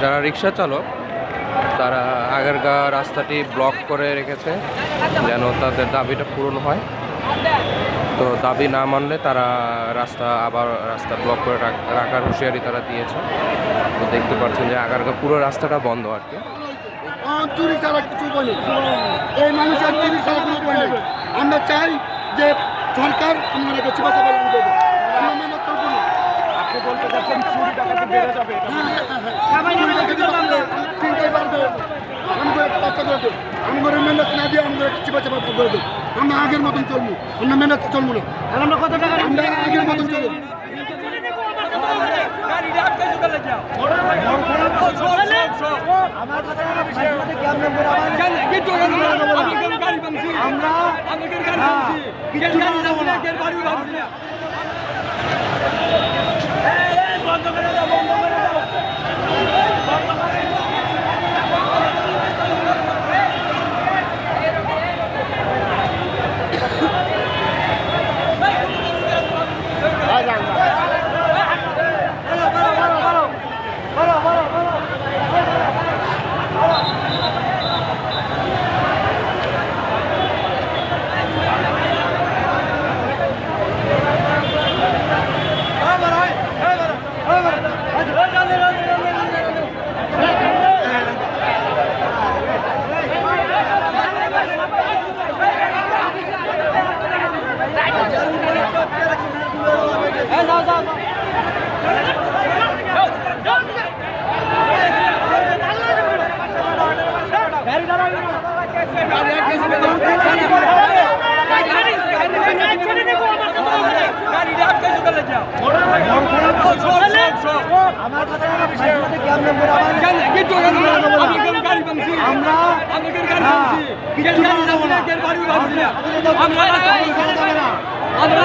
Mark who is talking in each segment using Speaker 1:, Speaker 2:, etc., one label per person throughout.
Speaker 1: যারা রিক্সা চালক, তারা আগেরগা রাস্তাটি ব্লক করে রেখেছে, যেন তাদের দাবিটা পূরণ হয়। তো দাবি না মানলে তারা রাস্তা আবার রাস্তা ব্লক করে রাখ- রাখার হুঁশিয়ারি তারা দিয়েছে। তো দেখতে পাচ্ছেন যে আগারগা পুরো রাস্তাটা বন্ধ আর কি।
Speaker 2: আমার চাই যে সরকার আমাদের
Speaker 3: আপনি বলতে চাচ্ছেন চুরি ডাকাতি বেড়ে যাবে।
Speaker 2: আমাদের মেহনত না দিয়ে আমাদের করে দেব। আমরা আগের মতন চলবো আমরা মেহনত চলবো না
Speaker 3: আমরা কত টাকা
Speaker 2: আমরা আগের মতন চলবো বন্ধ করে দাও বন্ধ করে আমার কথা আমরা আমরা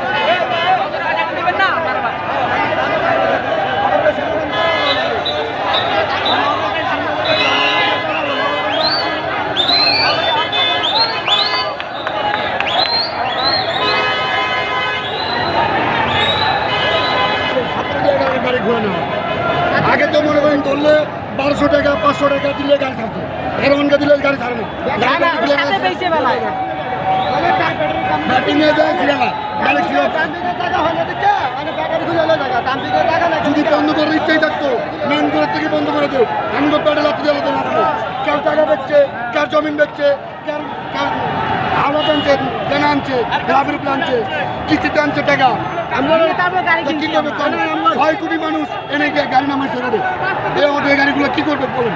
Speaker 2: ছাত্রদের গাড়ি গাড়ি ঘোরানো হয়। আগে তো মনে করেন ধরলে বারোশো টাকা পাঁচশো টাকা দিলে গাড়ি ছাড়তো। এরকমকে দিলে গাড়ি ছিল যদি বন্ধ করার ইচ্ছাই থাকতো মেন করে থেকে বন্ধ করে দেব আমি তো দিয়ে লাগতো লাগতো কেউ টাকা বেচছে কেউ জমিন বেচছে কেউ হাওড়া আনছে দেনা আনছে গ্রামের আনছে কিস্তিতে আনছে টাকা। তা কি করবে? ছয় কোটি মানুষ এনে গাড়ি নামাই ছেড়ে দেয় এই আমাদের গাড়িগুলো কি করবে বলুন?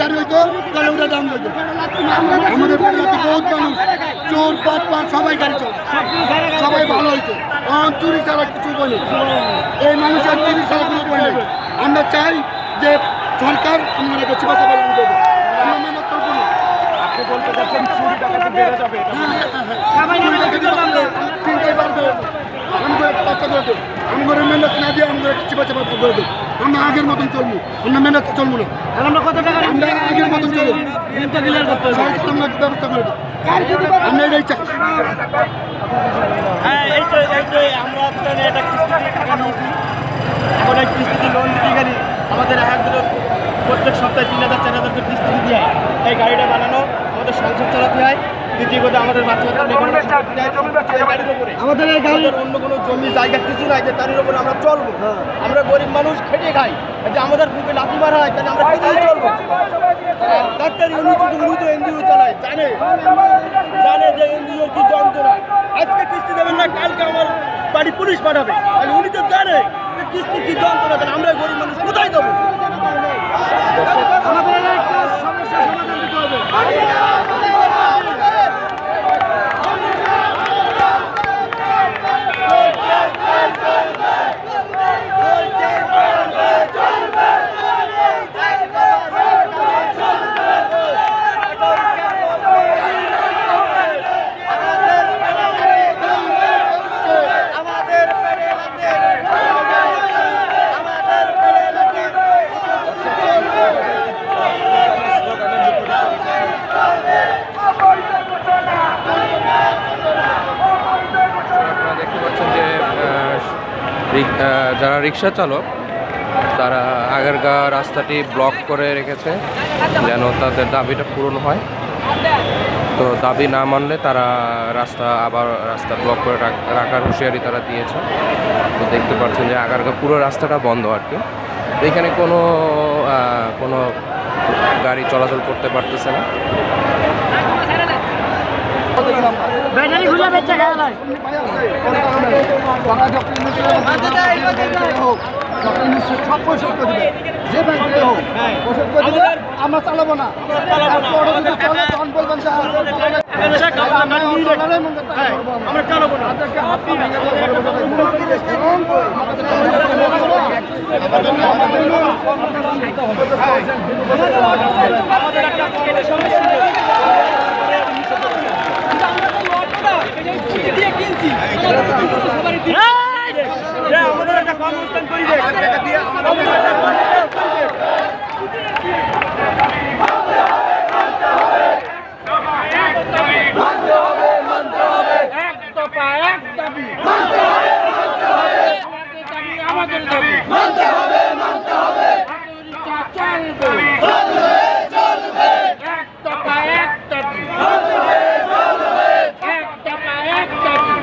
Speaker 2: গাড়ি হইতো তাহলে ওটা দাম হইতো আমাদের পরিবারে বহুত মানুষ। চোর পাট পাট সবাই গাড়ি চলে। সবাই ভালো এখন চুরি ছাড়া কিছু বলি এই মানুষের চুরি ছাড়া কোনো নেই। আমরা চাই যে সরকার পালন করবে। আমরা মেহনত করব না।
Speaker 3: আপনি বলতে চাচ্ছেন চুরি ডাকাতি বেড়ে যাবে
Speaker 2: চুরি ডাকাতি বাড়বে, চিন্তাই বাড়বে। আমাদের একটা রাস্তা করে দেব। আমাদের মেহনত না দিয়ে আমাদের চিপা চাপা করে দেব। আমরা আগের মতন চলবো। আমরা মেহনত চলবো না।
Speaker 3: আমরা কত টাকা
Speaker 2: আমরা আগের মতন চলবো। আমরা একটা ব্যবস্থা করে দেব। আমরা এটাই চাই।
Speaker 3: হ্যাঁ এই তো এই তো আমরা এটা কিস্তিতে টাকা নিয়েছি। এখন এই কিস্তিতে লোন দিতে গেলে আমাদের একগুলো প্রত্যেক সপ্তাহে তিন হাজার চার হাজার কিস্তি দিতে হয়। এই গাড়িটা বানানো আমাদের সংসার চালাতে হয়। দ্বিতীয় কথা আমাদের এই গাড়ির অন্য কোনো জমি জায়গা কিছু নাই যে তার উপরে আমরা চলবো। আমরা গরিব মানুষ খেটে খাই। যদি আমাদের বুকে লাথি মারা হয় তাহলে আমরা কোথায় চলবো। ডাক্তার উনি তো উনি তো এনজিও চালায় জানে। জানে যে এনজিও কি যন্ত্রণা। আজকে কিস্তি দেবেন না কালকে আমার বাড়ি পুলিশ পাঠাবে। তাহলে উনি তো জানে যে কিস্তি কি যন্ত্রণা তাহলে আমরা গরিব মানুষ কোথায় দেবো?
Speaker 2: আমাদের একটা সমস্যা সমাধান দিতে হবে
Speaker 3: আমাদের পেরে আমাদের পেরে
Speaker 1: আহ, যারা রিক্সা চালক, তারা আগেরগা রাস্তাটি ব্লক করে রেখেছে, যেন তাদের দাবিটা পূরণ হয়। তো দাবি না মানলে তারা রাস্তা আবার রাস্তা ব্লক করে রাখ- রাখার হুঁশিয়ারি তারা দিয়েছে। তো দেখতে পাচ্ছেন যে আগারগা পুরো রাস্তাটা বন্ধ আর কি। এখানে কোনো কোনো গাড়ি চলাচল করতে পারতেছে না।
Speaker 2: ব্যাটারি খুলে বেচে খায়
Speaker 3: দিবে আমরা চালাবো না আমাদের
Speaker 2: একটা কর্মস্থান করি আমাদের দেখ।
Speaker 4: আমাদের দাবি চলবে এক টাকা এক দাবি এক টাকা এক দাবি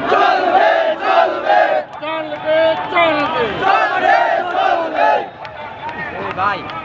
Speaker 4: চলবে চলবে
Speaker 2: ভাই